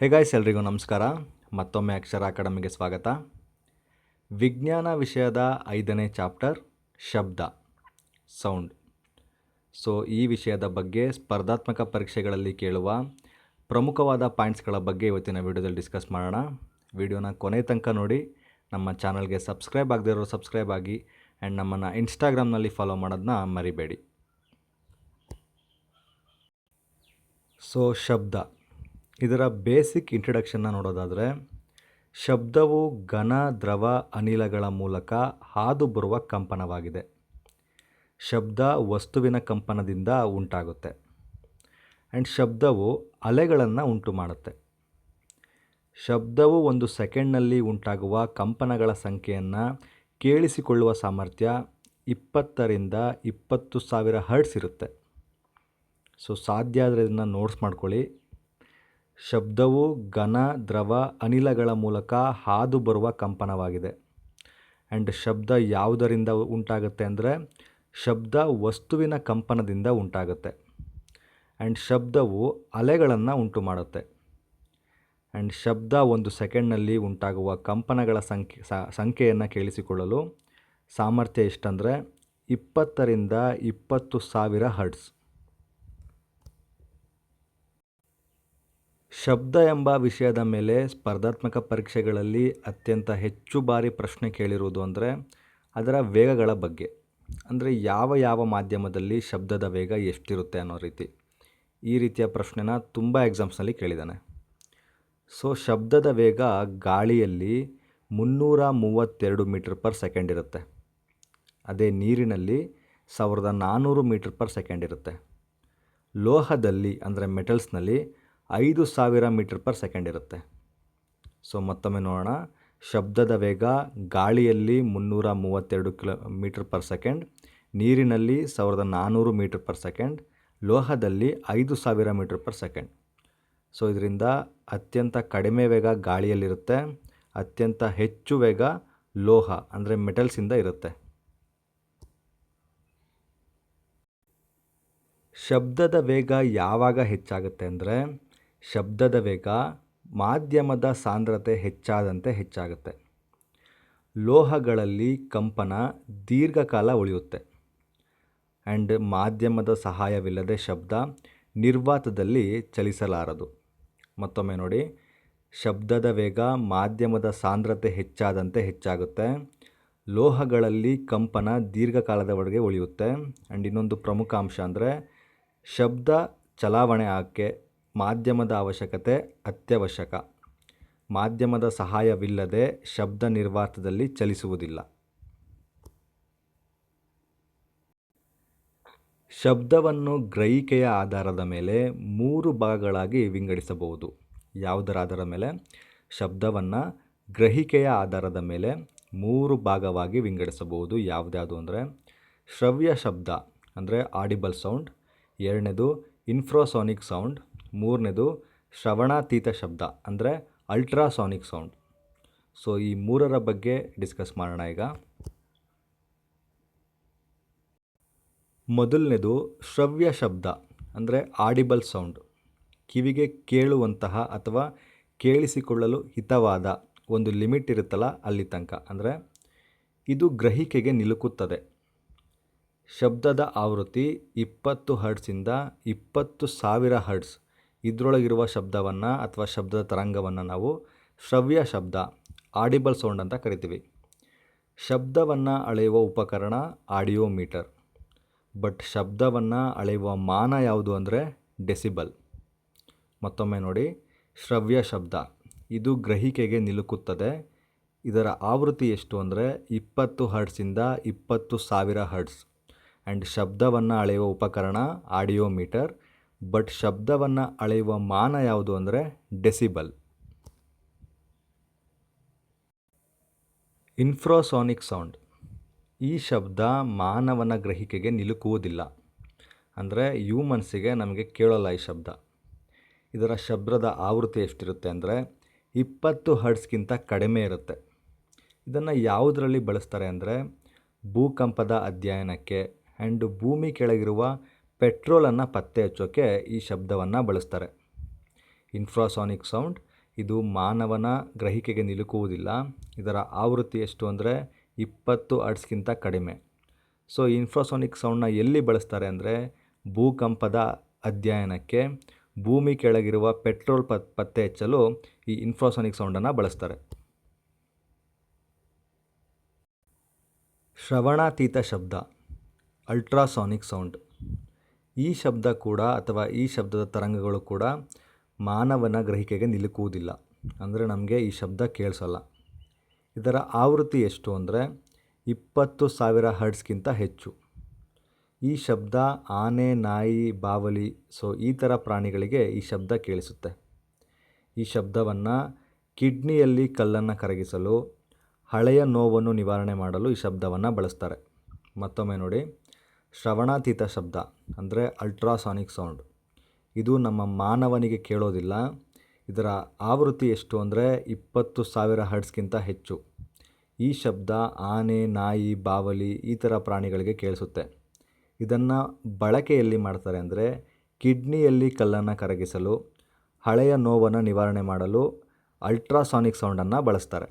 Hey guys ಎಲ್ರಿಗೂ ನಮಸ್ಕಾರ. ಮತ್ತೊಮ್ಮೆ ಅಕ್ಷರ ಅಕಾಡೆಮಿಗೆ ಸ್ವಾಗತ. ವಿಜ್ಞಾನ ವಿಷಯದ ಐದನೇ ಚಾಪ್ಟರ್, ಶಬ್ದ ಸೌಂಡ್ ಸೊ ಈ ವಿಷಯದ ಬಗ್ಗೆ ಸ್ಪರ್ಧಾತ್ಮಕ ಪರೀಕ್ಷೆಗಳಲ್ಲಿ ಕೇಳುವ ಪ್ರಮುಖವಾದ ಪಾಯಿಂಟ್ಸ್ಗಳ ಬಗ್ಗೆ ಇವತ್ತಿನ ವಿಡಿಯೋದಲ್ಲಿ ಡಿಸ್ಕಸ್ ಮಾಡೋಣ. ವಿಡಿಯೋನ ಕೊನೆ ತನಕ ನೋಡಿ, ನಮ್ಮ ಚಾನಲ್ಗೆ ಸಬ್ಸ್ಕ್ರೈಬ್ ಆಗದಿರೋ ಸಬ್ಸ್ಕ್ರೈಬ್ ಆಗಿ ಆ್ಯಂಡ್ ನಮ್ಮನ್ನು ಇನ್ಸ್ಟಾಗ್ರಾಮ್ನಲ್ಲಿ ಫಾಲೋ ಮಾಡೋದನ್ನ ಮರಿಬೇಡಿ. ಸೊ ಶಬ್ದ. ಇದರ ಬೇಸಿಕ್ ಇಂಟ್ರಡಕ್ಷನ್ನ ನೋಡೋದಾದರೆ, ಶಬ್ದವು ಘನ, ದ್ರವ, ಅನಿಲಗಳ ಮೂಲಕ ಹಾದು ಬರುವ ಕಂಪನವಾಗಿದೆ. ಶಬ್ದ ವಸ್ತುವಿನ ಕಂಪನದಿಂದ ಉಂಟಾಗುತ್ತೆ. ಆ್ಯಂಡ್ ಶಬ್ದವು ಅಲೆಗಳನ್ನು ಉಂಟು ಮಾಡುತ್ತೆ ಶಬ್ದವು ಒಂದು ಸೆಕೆಂಡ್ನಲ್ಲಿ ಉಂಟಾಗುವ ಕಂಪನಗಳ ಸಂಖ್ಯೆಯನ್ನು ಕೇಳಿಸಿಕೊಳ್ಳುವ ಸಾಮರ್ಥ್ಯ ಇಪ್ಪತ್ತರಿಂದ ಇಪ್ಪತ್ತು ಸಾವಿರ ಹರ್ಟ್ಸ್ ಇರುತ್ತೆ. ಸೊ ಸಾಧ್ಯ ಆದರೆ ಇದನ್ನು ನೋಟ್ಸ್ ಮಾಡ್ಕೊಳ್ಳಿ. ಶಬ್ದವು ಘನ, ದ್ರವ, ಅನಿಲಗಳ ಮೂಲಕ ಹಾದು ಬರುವ ಕಂಪನವಾಗಿದೆ. ಆ್ಯಂಡ್ ಶಬ್ದ ಯಾವುದರಿಂದ ಉಂಟಾಗುತ್ತೆ ಅಂದರೆ, ಶಬ್ದ ವಸ್ತುವಿನ ಕಂಪನದಿಂದ ಉಂಟಾಗುತ್ತೆ. ಆ್ಯಂಡ್ ಶಬ್ದವು ಅಲೆಗಳನ್ನು ಉಂಟು ಮಾಡುತ್ತೆ ಆ್ಯಂಡ್ ಶಬ್ದ ಒಂದು ಸೆಕೆಂಡ್ನಲ್ಲಿ ಉಂಟಾಗುವ ಕಂಪನಗಳ ಸಂಖ್ಯೆ ಸಂಖ್ಯೆಯನ್ನು ಕೇಳಿಸಿಕೊಳ್ಳಲು ಸಾಮರ್ಥ್ಯ ಎಷ್ಟಂದರೆ, ಇಪ್ಪತ್ತರಿಂದ ಇಪ್ಪತ್ತು ಸಾವಿರ ಹರ್ಟ್ಸ್. ಶಬ್ದ ಎಂಬ ವಿಷಯದ ಮೇಲೆ ಸ್ಪರ್ಧಾತ್ಮಕ ಪರೀಕ್ಷೆಗಳಲ್ಲಿ ಅತ್ಯಂತ ಹೆಚ್ಚು ಬಾರಿ ಪ್ರಶ್ನೆ ಕೇಳಿರುವುದು ಅಂದರೆ ಅದರ ವೇಗಗಳ ಬಗ್ಗೆ. ಅಂದರೆ ಯಾವ ಯಾವ ಮಾಧ್ಯಮದಲ್ಲಿ ಶಬ್ದದ ವೇಗ ಎಷ್ಟಿರುತ್ತೆ ಅನ್ನೋ ರೀತಿ. ಈ ರೀತಿಯ ಪ್ರಶ್ನೆನ ತುಂಬ ಎಕ್ಸಾಮ್ಸ್ನಲ್ಲಿ ಕೇಳಿದ್ದಾನೆ. ಸೊ ಶಬ್ದದ ವೇಗ ಗಾಳಿಯಲ್ಲಿ ಮುನ್ನೂರ ಮೂವತ್ತೆರಡು ಮೀಟ್ರ್ ಪರ್ ಸೆಕೆಂಡ್ ಇರುತ್ತೆ. ಅದೇ ನೀರಿನಲ್ಲಿ ಸಾವಿರದ ನಾನ್ನೂರು ಮೀಟ್ರ್ ಪರ್ ಸೆಕೆಂಡ್ ಇರುತ್ತೆ. ಲೋಹದಲ್ಲಿ ಅಂದರೆ ಮೆಟಲ್ಸ್ನಲ್ಲಿ ಐದು ಸಾವಿರ ಮೀಟ್ರ್ ಪರ್ ಸೆಕೆಂಡ್ ಇರುತ್ತೆ. ಸೊ ಮತ್ತೊಮ್ಮೆ ನೋಡೋಣ. ಶಬ್ದದ ವೇಗ ಗಾಳಿಯಲ್ಲಿ ಮುನ್ನೂರ ಮೂವತ್ತೆರಡು ಕಿಲೋ ಮೀಟ್ರ್ ಪರ್ ಸೆಕೆಂಡ್, ನೀರಿನಲ್ಲಿ ಸಾವಿರದ ನಾನ್ನೂರು ಮೀಟ್ರ್ ಪರ್ ಸೆಕೆಂಡ್, ಲೋಹದಲ್ಲಿ ಐದು ಸಾವಿರ ಮೀಟ್ರ್ ಪರ್ ಸೆಕೆಂಡ್. ಸೊ ಇದರಿಂದ ಅತ್ಯಂತ ಕಡಿಮೆ ವೇಗ ಗಾಳಿಯಲ್ಲಿರುತ್ತೆ. ಅತ್ಯಂತ ಹೆಚ್ಚು ವೇಗ ಲೋಹ, ಅಂದರೆ ಮೆಟಲ್ಸಿಂದ ಇರುತ್ತೆ. ಶಬ್ದದ ವೇಗ ಯಾವಾಗ ಹೆಚ್ಚಾಗುತ್ತೆ ಅಂದರೆ ಶಬ್ದದ ವೇಗ ಮಾಧ್ಯಮದ ಸಾಂದ್ರತೆ ಹೆಚ್ಚಾದಂತೆ ಹೆಚ್ಚಾಗುತ್ತೆ. ಲೋಹಗಳಲ್ಲಿ ಕಂಪನ ದೀರ್ಘಕಾಲ ಉಳಿಯುತ್ತೆ. ಆ್ಯಂಡ್ ಮಾಧ್ಯಮದ ಸಹಾಯವಿಲ್ಲದೆ ಶಬ್ದ ನಿರ್ವಾತದಲ್ಲಿ ಚಲಿಸಲಾರದು. ಮತ್ತೊಮ್ಮೆ ನೋಡಿ, ಶಬ್ದದ ವೇಗ ಮಾಧ್ಯಮದ ಸಾಂದ್ರತೆ ಹೆಚ್ಚಾದಂತೆ ಹೆಚ್ಚಾಗುತ್ತೆ. ಲೋಹಗಳಲ್ಲಿ ಕಂಪನ ದೀರ್ಘಕಾಲದವರೆಗೆ ಉಳಿಯುತ್ತೆ. ಆ್ಯಂಡ್ ಇನ್ನೊಂದು ಪ್ರಮುಖ ಅಂಶ ಅಂದರೆ ಶಬ್ದ ಚಲಾವಣೆ ಆಕೆ ಮಾಧ್ಯಮದ ಅವಶ್ಯಕತೆ ಅತ್ಯವಶ್ಯಕ. ಮಾಧ್ಯಮದ ಸಹಾಯವಿಲ್ಲದೆ ಶಬ್ದ ನಿರ್ವಾತದಲ್ಲಿ ಚಲಿಸುವುದಿಲ್ಲ. ಶಬ್ದವನ್ನು ಗ್ರಹಿಕೆಯ ಆಧಾರದ ಮೇಲೆ ಮೂರು ಭಾಗಗಳಾಗಿ ವಿಂಗಡಿಸಬಹುದು. ಯಾವುದರ ಆಧಾರದ ಮೇಲೆ? ಶಬ್ದವನ್ನು ಗ್ರಹಿಕೆಯ ಆಧಾರದ ಮೇಲೆ ಮೂರು ಭಾಗವಾಗಿ ವಿಂಗಡಿಸಬಹುದು. ಯಾವುದ್ಯಾವುದು ಅಂದರೆ? ಶ್ರವ್ಯ ಶಬ್ದ ಅಂದರೆ ಆಡಿಬಲ್ ಸೌಂಡ್, ಎರಡನೇದು ಇನ್ಫ್ರೋಸೋನಿಕ್ ಸೌಂಡ್ ಮೂರನೇದು ಶ್ರವಣಾತೀತ ಶಬ್ದ, ಅಂದರೆ ಅಲ್ಟ್ರಾಸಾನಿಕ್ ಸೌಂಡ್ ಸೊ ಈ ಮೂರರ ಬಗ್ಗೆ ಡಿಸ್ಕಸ್ ಮಾಡೋಣ ಈಗ. ಮೊದಲನೇದು ಶ್ರವ್ಯ ಶಬ್ದ, ಅಂದರೆ ಆಡಿಬಲ್ ಸೌಂಡ್ ಕಿವಿಗೆ ಕೇಳುವಂತಹ ಅಥವಾ ಕೇಳಿಸಿಕೊಳ್ಳಲು ಹಿತವಾದ ಒಂದು ಲಿಮಿಟ್ ಇರುತ್ತಲ್ಲ ಅಲ್ಲಿ ತನಕ, ಅಂದರೆ ಇದು ಗ್ರಹಿಕೆಗೆ ನಿಲುಕುತ್ತದೆ. ಶಬ್ದದ ಆವೃತ್ತಿ ಇಪ್ಪತ್ತು ಹರ್ಡ್ಸಿಂದ ಇಪ್ಪತ್ತು ಸಾವಿರ ಹರ್ಟ್ಸ್ ಇದರೊಳಗಿರುವ ಶಬ್ದವನ್ನು ಅಥವಾ ಶಬ್ದದ ತರಂಗವನ್ನು ನಾವು ಶ್ರವ್ಯ ಶಬ್ದ, ಆಡಿಬಲ್ ಸೌಂಡ್ ಅಂತ ಕರಿತೀವಿ. ಶಬ್ದವನ್ನು ಅಳೆಯುವ ಉಪಕರಣ ಆಡಿಯೋ ಮೀಟರ್ ಬಟ್ ಶಬ್ದವನ್ನು ಅಳೆಯುವ ಮಾನ ಯಾವುದು ಅಂದರೆ ಡೆಸಿಬಲ್. ಮತ್ತೊಮ್ಮೆ ನೋಡಿ, ಶ್ರವ್ಯ ಶಬ್ದ. ಇದು ಗ್ರಹಿಕೆಗೆ ನಿಲುಕುತ್ತದೆ. ಇದರ ಆವೃತ್ತಿ ಎಷ್ಟು ಅಂದರೆ ಇಪ್ಪತ್ತು ಹರ್ಟ್ಸಿಂದ ಇಪ್ಪತ್ತು ಸಾವಿರ ಹರ್ಟ್ಸ್. ಆ್ಯಂಡ್ ಶಬ್ದವನ್ನು ಅಳೆಯುವ ಉಪಕರಣ ಆಡಿಯೋ ಮೀಟರ್ ಬಟ್ ಶಬ್ದವನ್ನು ಅಳೆಯುವ ಮಾನ ಯಾವುದು ಅಂದರೆ ಡೆಸಿಬಲ್. ಇನ್ಫ್ರೋಸಾನಿಕ್ ಸೌಂಡ್. ಈ ಶಬ್ದ ಮಾನವನ ಗ್ರಹಿಕೆಗೆ ನಿಲುಕುವುದಿಲ್ಲ. ಅಂದರೆ ಹ್ಯೂಮನ್ಸಿಗೆ ನಮಗೆ ಕೇಳೋಲ್ಲ ಈ ಶಬ್ದ. ಇದರ ಶಬ್ದದ ಆವೃತ್ತಿ ಎಷ್ಟಿರುತ್ತೆ ಅಂದರೆ ಇಪ್ಪತ್ತು ಹರ್ಡ್ಸ್ಗಿಂತ ಕಡಿಮೆ ಇರುತ್ತೆ. ಇದನ್ನು ಯಾವುದರಲ್ಲಿ ಬಳಸ್ತಾರೆ ಅಂದರೆ ಭೂಕಂಪದ ಅಧ್ಯಯನಕ್ಕೆ ಆ್ಯಂಡ್ ಭೂಮಿ ಕೆಳಗಿರುವ ಪೆಟ್ರೋಲನ್ನು ಪತ್ತೆ ಹಚ್ಚೋಕ್ಕೆ ಈ ಶಬ್ದವನ್ನು ಬಳಸ್ತಾರೆ. ಇನ್ಫ್ರಾಸಾನಿಕ್ ಸೌಂಡ್, ಇದು ಮಾನವನ ಗ್ರಹಿಕೆಗೆ ನಿಲುಕುವುದಿಲ್ಲ. ಇದರ ಆವೃತ್ತಿ ಎಷ್ಟು ಅಂದರೆ ಇಪ್ಪತ್ತು ಅಡ್ಸ್ಗಿಂತ ಕಡಿಮೆ. ಸೊ, ಇನ್ಫ್ರಾಸಾನಿಕ್ ಸೌಂಡನ್ನ ಎಲ್ಲಿ ಬಳಸ್ತಾರೆ ಅಂದರೆ ಭೂಕಂಪದ ಅಧ್ಯಯನಕ್ಕೆ ಭೂಮಿ ಕೆಳಗಿರುವ ಪೆಟ್ರೋಲ್ ಪತ್, ಪತ್ತೆ ಹಚ್ಚಲು ಈ ಇನ್ಫ್ರಾಸಾನಿಕ್ ಸೌಂಡನ್ನು ಬಳಸ್ತಾರೆ. ಶ್ರವಣಾತೀತ ಶಬ್ದ, ಅಲ್ಟ್ರಾಸಾನಿಕ್ ಸೌಂಡ್. ಈ ಶಬ್ದ ಕೂಡ ಅಥವಾ ಈ ಶಬ್ದದ ತರಂಗಗಳು ಕೂಡ ಮಾನವನ ಗ್ರಹಿಕೆಗೆ ನಿಲುಕುವುದಿಲ್ಲ. ಅಂದರೆ ನಮಗೆ ಈ ಶಬ್ದ ಕೇಳಿಸಲ್ಲ. ಇದರ ಆವೃತ್ತಿ ಎಷ್ಟು ಅಂದರೆ ಇಪ್ಪತ್ತು ಸಾವಿರ ಹರ್ಡ್ಸ್ಗಿಂತ ಹೆಚ್ಚು. ಈ ಶಬ್ದ ಆನೆ, ನಾಯಿ, ಬಾವಲಿ, ಸೊ ಈ ಥರ ಪ್ರಾಣಿಗಳಿಗೆ ಈ ಶಬ್ದ ಕೇಳಿಸುತ್ತೆ. ಈ ಶಬ್ದವನ್ನು ಕಿಡ್ನಿಯಲ್ಲಿ ಕಲ್ಲನ್ನು ಕರಗಿಸಲು, ಹಳೆಯ ನೋವನ್ನು ನಿವಾರಣೆ ಮಾಡಲು ಈ ಶಬ್ದವನ್ನು ಬಳಸ್ತಾರೆ. ಮತ್ತೊಮ್ಮೆ ನೋಡಿ. ಶ್ರವಣಾತೀತ ಶಬ್ದ, ಅಂದರೆ ಅಲ್ಟ್ರಾಸಾನಿಕ್ ಸೌಂಡ್. ಇದು ನಮ್ಮ ಮಾನವನಿಗೆ ಕೇಳೋದಿಲ್ಲ. ಇದರ ಆವೃತ್ತಿ ಎಷ್ಟು ಅಂದರೆ ಇಪ್ಪತ್ತು ಸಾವಿರ ಹರ್ಟ್ಸ್ಗಿಂತ ಹೆಚ್ಚು. ಈ ಶಬ್ದ ಆನೆ, ನಾಯಿ, ಬಾವಲಿ ಈ ಥರ ಪ್ರಾಣಿಗಳಿಗೆ ಕೇಳಿಸುತ್ತೆ. ಇದನ್ನು ಬಳಕೆಯಲ್ಲಿ ಮಾಡ್ತಾರೆ ಅಂದರೆ ಕಿಡ್ನಿಯಲ್ಲಿ ಕಲ್ಲನ್ನು ಕರಗಿಸಲು, ಹಳೆಯ ನೋವನ್ನು ನಿವಾರಣೆ ಮಾಡಲು ಅಲ್ಟ್ರಾಸಾನಿಕ್ ಸೌಂಡನ್ನು ಬಳಸ್ತಾರೆ.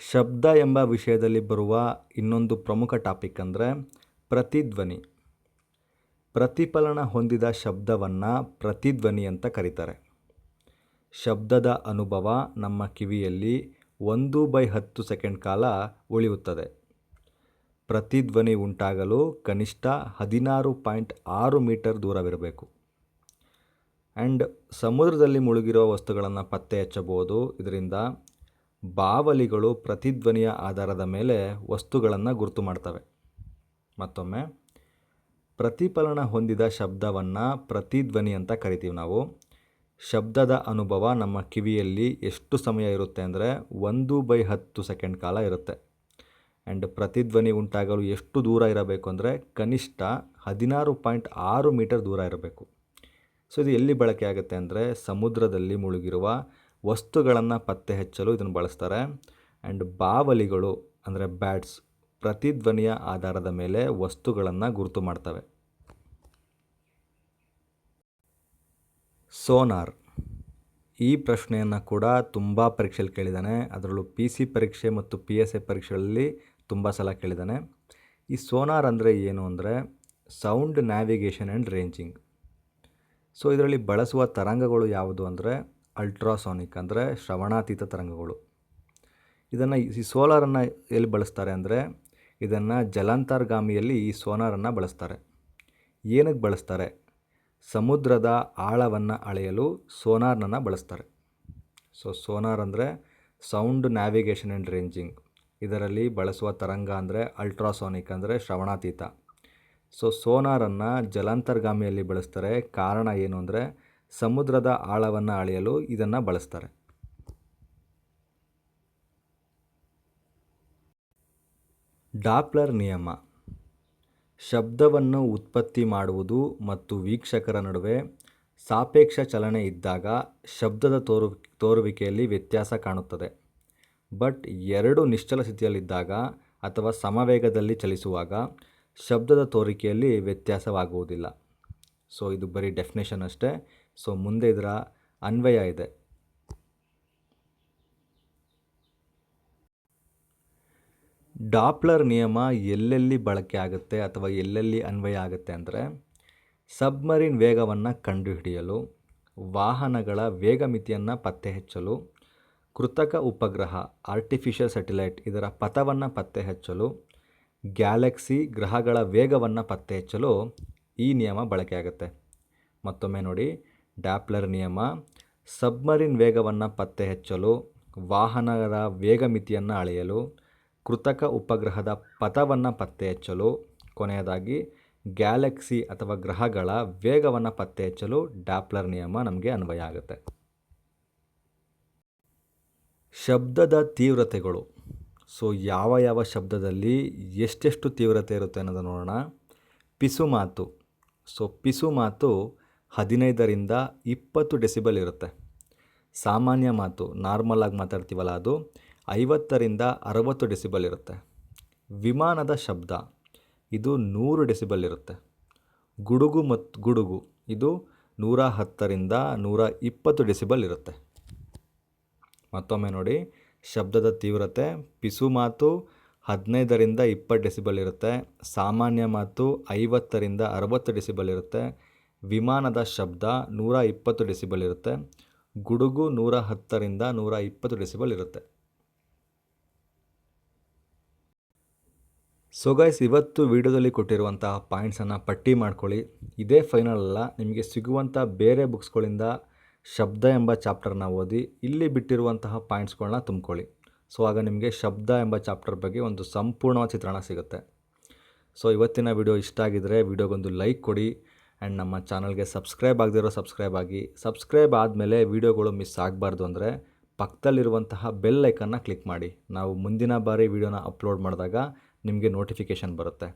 ಶಬ್ದ ಎಂಬ ವಿಷಯದಲ್ಲಿ ಬರುವ ಇನ್ನೊಂದು ಪ್ರಮುಖ ಟಾಪಿಕ್ ಅಂದರೆ ಪ್ರತಿಧ್ವನಿ. ಪ್ರತಿಫಲನ ಹೊಂದಿದ ಶಬ್ದವನ್ನು ಪ್ರತಿಧ್ವನಿ ಅಂತ ಕರೀತಾರೆ. ಶಬ್ದದ ಅನುಭವ ನಮ್ಮ ಕಿವಿಯಲ್ಲಿ ಒಂದು ಬೈ ಹತ್ತು ಸೆಕೆಂಡ್ ಕಾಲ ಉಳಿಯುತ್ತದೆ. ಪ್ರತಿಧ್ವನಿ ಉಂಟಾಗಲು ಕನಿಷ್ಠ ಹದಿನಾರು ಪಾಯಿಂಟ್ ಆರು ಮೀಟರ್ ದೂರವಿರಬೇಕು. ಆ್ಯಂಡ್ ಸಮುದ್ರದಲ್ಲಿ ಮುಳುಗಿರುವ ವಸ್ತುಗಳನ್ನು ಪತ್ತೆ ಹಚ್ಚಬಹುದು. ಇದರಿಂದ ಬಾವಲಿಗಳು ಪ್ರತಿಧ್ವನಿಯ ಆಧಾರದ ಮೇಲೆ ವಸ್ತುಗಳನ್ನು ಗುರುತು ಮಾಡ್ತವೆ. ಮತ್ತೊಮ್ಮೆ, ಪ್ರತಿಫಲನ ಹೊಂದಿದ ಶಬ್ದವನ್ನು ಪ್ರತಿಧ್ವನಿ ಅಂತ ಕರಿತೀವಿ ನಾವು. ಶಬ್ದದ ಅನುಭವ ನಮ್ಮ ಕಿವಿಯಲ್ಲಿ ಎಷ್ಟು ಸಮಯ ಇರುತ್ತೆ ಅಂದರೆ ಒಂದು ಬೈ ಹತ್ತು ಸೆಕೆಂಡ್ ಕಾಲ ಇರುತ್ತೆ. ಆ್ಯಂಡ್ ಪ್ರತಿಧ್ವನಿ ಉಂಟಾಗಲು ಎಷ್ಟು ದೂರ ಇರಬೇಕು ಅಂದರೆ ಕನಿಷ್ಠ ಹದಿನಾರು ಪಾಯಿಂಟ್ ಆರು ಮೀಟರ್ ದೂರ ಇರಬೇಕು. ಸೊ ಇದು ಎಲ್ಲಿ ಬಳಕೆ ಆಗುತ್ತೆ ಅಂದರೆ ಸಮುದ್ರದಲ್ಲಿ ಮುಳುಗಿರುವ ವಸ್ತುಗಳನ್ನು ಪತ್ತೆ ಹಚ್ಚಲು ಇದನ್ನು ಬಳಸ್ತಾರೆ. ಆ್ಯಂಡ್ ಬಾವಲಿಗಳು ಅಂದರೆ ಬ್ಯಾಟ್ಸ್ ಪ್ರತಿಧ್ವನಿಯ ಆಧಾರದ ಮೇಲೆ ವಸ್ತುಗಳನ್ನು ಗುರುತು ಮಾಡ್ತವೆ. ಸೋನಾರ್. ಈ ಪ್ರಶ್ನೆಯನ್ನು ಕೂಡ ತುಂಬ ಪರೀಕ್ಷೆಯಲ್ಲಿ ಕೇಳಿದ್ದಾನೆ ಅದರಲ್ಲೂ ಪಿ ಸಿ ಪರೀಕ್ಷೆ ಮತ್ತು ಪಿ ಎಸ್ ಎ ಪರೀಕ್ಷೆಗಳಲ್ಲಿ ತುಂಬ ಸಲ ಕೇಳಿದ್ದಾನೆ ಈ ಸೋನಾರ್ ಅಂದರೆ ಏನು ಅಂದರೆ sound navigation and ranging so ಇದರಲ್ಲಿ ಬಳಸುವ ತರಂಗಗಳು ಯಾವುದು ಅಂದರೆ ಅಲ್ಟ್ರಾಸಾನಿಕ್ ಅಂದರೆ ಶ್ರವಣಾತೀತ ತರಂಗಗಳು. ಇದನ್ನು ಈ ಸೋಲಾರನ್ನು ಎಲ್ಲಿ ಬಳಸ್ತಾರೆ ಅಂದರೆ ಇದನ್ನು ಜಲಾಂತರ್ಗಾಮಿಯಲ್ಲಿ ಈ ಸೋನಾರನ್ನು ಬಳಸ್ತಾರೆ. ಏನಕ್ಕೆ ಬಳಸ್ತಾರೆ? ಸಮುದ್ರದ ಆಳವನ್ನು ಅಳೆಯಲು ಸೋನಾರ್ನನ್ನು ಬಳಸ್ತಾರೆ. ಸೊ ಸೋನಾರ್ ಅಂದರೆ ಸೌಂಡ್ ನ್ಯಾವಿಗೇಷನ್ ಆ್ಯಂಡ್ ರೇಂಜಿಂಗ್. ಇದರಲ್ಲಿ ಬಳಸುವ ತರಂಗ ಅಂದರೆ ಅಲ್ಟ್ರಾಸಾನಿಕ್ ಅಂದರೆ ಶ್ರವಣಾತೀತ. ಸೊ ಸೋನಾರನ್ನು ಜಲಾಂತರ್ಗಾಮಿಯಲ್ಲಿ ಬಳಸ್ತಾರೆ. ಕಾರಣ ಏನು ಅಂದರೆ ಸಮುದ್ರದ ಆಳವನ್ನು ಅಳೆಯಲು ಇದನ್ನು ಬಳಸ್ತಾರೆ. ಡಾಪ್ಲರ್ ನಿಯಮ. ಶಬ್ದವನ್ನು ಉತ್ಪತ್ತಿ ಮಾಡುವುದು ಮತ್ತು ವೀಕ್ಷಕರ ನಡುವೆ ಸಾಪೇಕ್ಷ ಚಲನೆ ಇದ್ದಾಗ ಶಬ್ದದ ತೋರು, ತೋರುವಿಕೆಯಲ್ಲಿ ವ್ಯತ್ಯಾಸ ಕಾಣುತ್ತದೆ. ಬಟ್ ಎರಡು ನಿಶ್ಚಲ ಸ್ಥಿತಿಯಲ್ಲಿದ್ದಾಗ ಅಥವಾ ಸಮವೇಗದಲ್ಲಿ ಚಲಿಸುವಾಗ ಶಬ್ದದ ತೋರಿಕೆಯಲ್ಲಿ ವ್ಯತ್ಯಾಸವಾಗುವುದಿಲ್ಲ. ಸೊ ಇದು ಬರೀ ಡೆಫಿನೇಷನ್ ಅಷ್ಟೇ. ಸೊ ಮುಂದೆ ಇದರ ಅನ್ವಯ ಇದೆ. ಡಾಪ್ಲರ್ ನಿಯಮ ಎಲ್ಲೆಲ್ಲಿ ಬಳಕೆ ಆಗುತ್ತೆ ಅಥವಾ ಎಲ್ಲೆಲ್ಲಿ ಅನ್ವಯ ಆಗುತ್ತೆ ಅಂದರೆ, ಸಬ್ಮರಿನ್ ವೇಗವನ್ನು ಕಂಡುಹಿಡಿಯಲು, ವಾಹನಗಳ ವೇಗ ಮಿತಿಯನ್ನು ಪತ್ತೆ ಹಚ್ಚಲು ಕೃತಕ ಉಪಗ್ರಹ ಆರ್ಟಿಫಿಷಿಯಲ್ ಸ್ಯಾಟಿಲೈಟ್ ಇದರ ಪಥವನ್ನು ಪತ್ತೆ ಹಚ್ಚಲು ಗ್ಯಾಲಕ್ಸಿ ಗ್ರಹಗಳ ವೇಗವನ್ನು ಪತ್ತೆ ಹಚ್ಚಲು ಈ ನಿಯಮ ಬಳಕೆಯಾಗುತ್ತೆ ಮತ್ತೊಮ್ಮೆ ನೋಡಿ ಡ್ಯಾಪ್ಲರ್ ನಿಯಮ, ಸಬ್ಮರಿನ್ ವೇಗವನ್ನು ಪತ್ತೆ ಹಚ್ಚಲು ವಾಹನದ ವೇಗ ಮಿತಿಯನ್ನು ಅಳೆಯಲು, ಕೃತಕ ಉಪಗ್ರಹದ ಪಥವನ್ನು ಪತ್ತೆ ಹಚ್ಚಲು ಕೊನೆಯದಾಗಿ ಗ್ಯಾಲಕ್ಸಿ ಅಥವಾ ಗ್ರಹಗಳ ವೇಗವನ್ನು ಪತ್ತೆ ಹಚ್ಚಲು ಡ್ಯಾಪ್ಲರ್ ನಿಯಮ ನಮಗೆ ಅನ್ವಯ ಆಗುತ್ತೆ. ಶಬ್ದದ ತೀವ್ರತೆಗಳು. ಸೊ, ಯಾವ ಯಾವ ಶಬ್ದದಲ್ಲಿ ಎಷ್ಟೆಷ್ಟು ತೀವ್ರತೆ ಇರುತ್ತೆ ಅನ್ನೋದನ್ನು ನೋಡೋಣ. ಪಿಸು ಮಾತು ಸೊ ಪಿಸು ಮಾತು ಹದಿನೈದರಿಂದ ಇಪ್ಪತ್ತು ಡೆಸಿಬಲ್ ಇರುತ್ತೆ. ಸಾಮಾನ್ಯ ಮಾತು, ನಾರ್ಮಲ್ ಆಗಿ ಮಾತಾಡ್ತೀವಲ್ಲ ಅದು, ಐವತ್ತರಿಂದ ಅರವತ್ತು ಡೆಸಿಬಲ್ ಇರುತ್ತೆ. ವಿಮಾನದ ಶಬ್ದ, ಇದು ನೂರು ಡೆಸಿಬಲ್ ಇರುತ್ತೆ. ಗುಡುಗು ಮತ್ತು ಗುಡುಗು, ಇದು ನೂರ ಹತ್ತರಿಂದ ನೂರ ಇಪ್ಪತ್ತು ಡೆಸಿಬಲ್ ಇರುತ್ತೆ. ಮತ್ತೊಮ್ಮೆ ನೋಡಿ, ಶಬ್ದದ ತೀವ್ರತೆ, ಪಿಸು ಮಾತು ಹದಿನೈದರಿಂದ ಇಪ್ಪತ್ತು ಡೆಸಿಬಲ್ ಇರುತ್ತೆ. ಸಾಮಾನ್ಯ ಮಾತು ಐವತ್ತರಿಂದ ಅರವತ್ತು ಡೆಸಿಬಲ್ ಇರುತ್ತೆ. ವಿಮಾನದ ಶಬ್ದ ನೂರ ಇಪ್ಪತ್ತು ಡೆಸಿಬಲ್ ಇರುತ್ತೆ. ಗುಡುಗು ನೂರ ಹತ್ತರಿಂದ ನೂರ ಇಪ್ಪತ್ತು ಡೆಸಿಬಲ್ ಇರುತ್ತೆ. ಸೊ ಗೈಸ್ ಇವತ್ತು ವಿಡಿಯೋದಲ್ಲಿ ಕೊಟ್ಟಿರುವಂತಹ ಪಾಯಿಂಟ್ಸನ್ನು ಪಟ್ಟಿ ಮಾಡ್ಕೊಳ್ಳಿ. ಇದೇ ಫೈನಲ್ ಅಲ್ಲ, ನಿಮಗೆ ಸಿಗುವಂಥ ಬೇರೆ ಬುಕ್ಸ್ಗಳಿಂದ ಶಬ್ದ ಎಂಬ ಚಾಪ್ಟರ್ನ ಓದಿ, ಇಲ್ಲಿ ಬಿಟ್ಟಿರುವಂತಹ ಪಾಯಿಂಟ್ಸ್ಗಳನ್ನ ತುಂಬ್ಕೊಳ್ಳಿ. ಸೊ ಆಗ ನಿಮಗೆ ಶಬ್ದ ಎಂಬ ಚಾಪ್ಟರ್ ಬಗ್ಗೆ ಒಂದು ಸಂಪೂರ್ಣ ಚಿತ್ರಣ ಸಿಗುತ್ತೆ. ಸೊ ಇವತ್ತಿನ ವಿಡಿಯೋ ಇಷ್ಟ ಆಗಿದರೆ ವಿಡಿಯೋಗೊಂದು ಲೈಕ್ ಕೊಡಿ. ಆ್ಯಂಡ್ ನಮ್ಮ ಚಾನಲ್ಗೆ ಸಬ್ಸ್ಕ್ರೈಬ್ ಆಗದಿರೋ ಸಬ್ಸ್ಕ್ರೈಬ್ ಆಗಿ, ಸಬ್ಸ್ಕ್ರೈಬ್ ಆದಮೇಲೆ ವೀಡಿಯೋಗಳು ಮಿಸ್ ಆಗಬಾರ್ದು ಅಂದರೆ ಪಕ್ಕದಲ್ಲಿರುವಂತಹ ಬೆಲ್ ಐಕನ್ನ ಕ್ಲಿಕ್ ಮಾಡಿ. ನಾವು ಮುಂದಿನ ಬಾರಿ ವೀಡಿಯೋನ ಅಪ್ಲೋಡ್ ಮಾಡಿದಾಗ ನಿಮಗೆ ನೋಟಿಫಿಕೇಷನ್ ಬರುತ್ತೆ.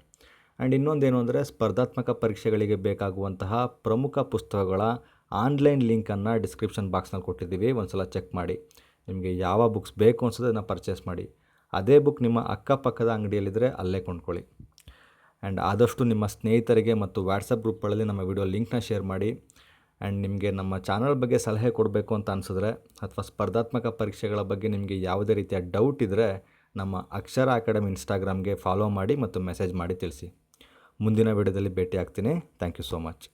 ಆ್ಯಂಡ್ ಇನ್ನೊಂದೇನು ಅಂದರೆ ಸ್ಪರ್ಧಾತ್ಮಕ ಪರೀಕ್ಷೆಗಳಿಗೆ ಬೇಕಾಗುವಂತಹ ಪ್ರಮುಖ ಪುಸ್ತಕಗಳ ಆನ್ಲೈನ್ ಲಿಂಕನ್ನು ಡಿಸ್ಕ್ರಿಪ್ಷನ್ ಬಾಕ್ಸ್ನಲ್ಲಿ ಕೊಟ್ಟಿದ್ದೀವಿ. ಒಂದು ಸಲ ಚೆಕ್ ಮಾಡಿ. ನಿಮಗೆ ಯಾವ ಬುಕ್ಸ್ ಬೇಕು ಅನ್ಸೋದನ್ನು ಪರ್ಚೇಸ್ ಮಾಡಿ. ಅದೇ ಬುಕ್ ನಿಮ್ಮ ಅಕ್ಕಪಕ್ಕದ ಅಂಗಡಿಯಲ್ಲಿದ್ದರೆ ಅಲ್ಲೇ ಕೊಂಡ್ಕೊಳ್ಳಿ. ಆ್ಯಂಡ್ ಆದಷ್ಟು ನಿಮ್ಮ ಸ್ನೇಹಿತರಿಗೆ ಮತ್ತು ವಾಟ್ಸಪ್ ಗ್ರೂಪ್ಗಳಲ್ಲಿ ನಮ್ಮ ವಿಡಿಯೋ ಲಿಂಕ್ನ ಶೇರ್ ಮಾಡಿ. ಆ್ಯಂಡ್ ನಿಮಗೆ ನಮ್ಮ ಚಾನಲ್ ಬಗ್ಗೆ ಸಲಹೆ ಕೊಡಬೇಕು ಅಂತ ಅನಿಸಿದ್ರೆ ಅಥವಾ ಸ್ಪರ್ಧಾತ್ಮಕ ಪರೀಕ್ಷೆಗಳ ಬಗ್ಗೆ ನಿಮಗೆ ಯಾವುದೇ ರೀತಿಯ ಡೌಟ್ ಇದ್ದರೆ ನಮ್ಮ ಅಕ್ಷರ ಅಕಾಡೆಮಿ ಇನ್ಸ್ಟಾಗ್ರಾಮ್ಗೆ ಫಾಲೋ ಮಾಡಿ ಮತ್ತು ಮೆಸೇಜ್ ಮಾಡಿ ತಿಳಿಸಿ. ಮುಂದಿನ ವಿಡಿಯೋದಲ್ಲಿ ಭೇಟಿ ಆಗ್ತೀನಿ ಥ್ಯಾಂಕ್ ಯು ಸೋ ಮಚ್